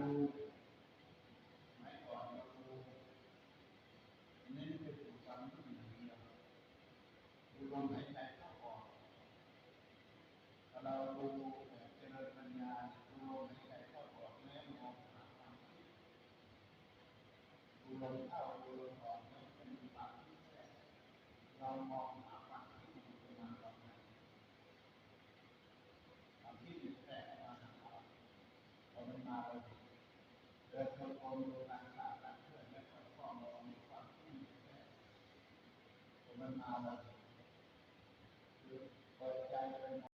รูไม่ก่อนครูเน้นไปสู่สามรุ่นอย่างเดียวดูลมหายใจเข้าออกถ้าเราดูแบบเจริญปัญญาดูลมหายใจเข้าออกแม้มองหาความคิดดูลมเข้าดูลมออกไม่เป็นความคิดเรามองหาความคิดอยู่ประมาณตอนไหนความคิดอยู่แท้ประมาณพอมันมาเรา เดินจงกรมดูหลังขาหลังเคลื่อนและค่อยข้อมองมีความที่มีแน่มันมาเลยคือเปิดใจเป็น